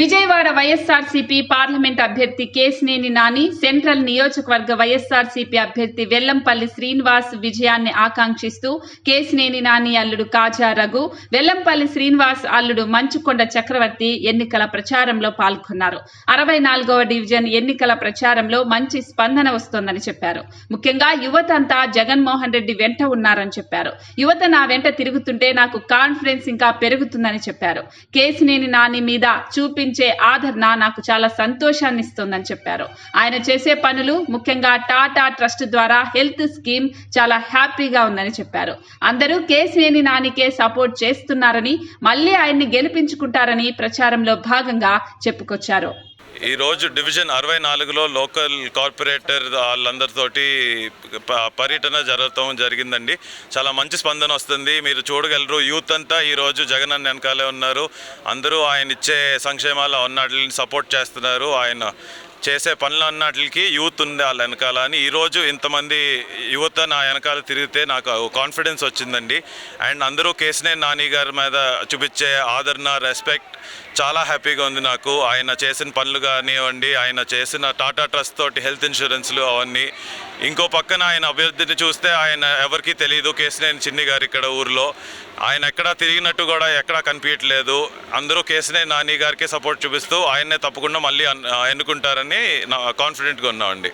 Vijayawada YSRCP parliament అభ్యర్థి Kesineni Nani central నియోజకవర్గ వైఎస్ఆర్సీపీ అభ్యర్థి వెల్లంపల్లి శ్రీనివాస్ విజయాన్ని ఆకాంక్షిస్తూ కేసినేని నాని అల్లుడు కాజా రఘు వెల్లంపల్లి శ్రీనివాస్ అల్లుడు మంచుకొండ చక్రవర్తి ఎన్నికల ప్రచారంలో పాల్గొన్నారు. అరవై నాలుగవ డివిజన్ ఎన్నికల ప్రచారంలో మంచి స్పందన వస్తోందని చెప్పారు. ముఖ్యంగా యువత అంతా జగన్మోహన్ రెడ్డి వెంట ఉన్నారని చెప్పారు. యువత నా వెంట తిరుగుతుంటే నాకు కాన్ఫిడెన్స్ ఇంకా పెరుగుతుందని చెప్పారు. కేసినేని నాని మీద చూపి చూపించే ఆదరణ నాకు చాలా సంతోషాన్ని ఇస్తుందని చెప్పారు. ఆయన చేసే పనులు ముఖ్యంగా టాటా ట్రస్ట్ ద్వారా హెల్త్ స్కీమ్ చాలా హ్యాపీగా ఉందని చెప్పారు. అందరూ కేసినేని నానికే సపోర్ట్ చేస్తున్నారని మళ్ళీ ఆయన్ని గెలిపించుకుంటారని ప్రచారంలో భాగంగా చెప్పుకొచ్చారు. ఈరోజు డివిజన్ అరవై నాలుగులో లోకల్ కార్పొరేటర్ వాళ్ళందరితోటి ప- పర్యటన జరగటం జరిగిందండి. చాలా మంచి స్పందన వస్తుంది. మీరు చూడగలరు యూత్ అంతా ఈరోజు జగన్ అన్న వెనకాలే ఉన్నారు. అందరూ ఆయన ఇచ్చే సంక్షేమాలు అన్నట్లని సపోర్ట్ చేస్తున్నారు. ఆయన చేసే పనులు అన్నట్లకి యూత్ ఉంది వాళ్ళ వెనకాల అని. ఈరోజు ఇంతమంది యువత నా వెనకాల తిరిగితే నాకు కాన్ఫిడెన్స్ వచ్చిందండి. అండ్ అందరూ కేసినే నాని గారి మీద చూపించే ఆదరణ రెస్పెక్ట్ చాలా హ్యాపీగా ఉంది నాకు. ఆయన చేసిన పనులు కానివ్వండి ఆయన చేసిన టాటా ట్రస్ట్ తోటి హెల్త్ ఇన్సూరెన్స్లు అవన్నీ. ఇంకో పక్కన ఆయన అభివృద్ధిని చూస్తే ఆయన ఎవరికీ తెలియదు కేసినేని చిన్ని గారు ఇక్కడ ఊర్లో. ఆయన ఎక్కడా తిరిగినట్టు కూడా ఎక్కడా కనిపించట్లేదు అందరూ కేసినేని నాని గారికి సపోర్ట్ చూపిస్తూ ఆయన్నే తప్పకుండా మళ్ళీ ఎన్నుకుంటారని నా కాన్ఫిడెంట్గా ఉన్నామండి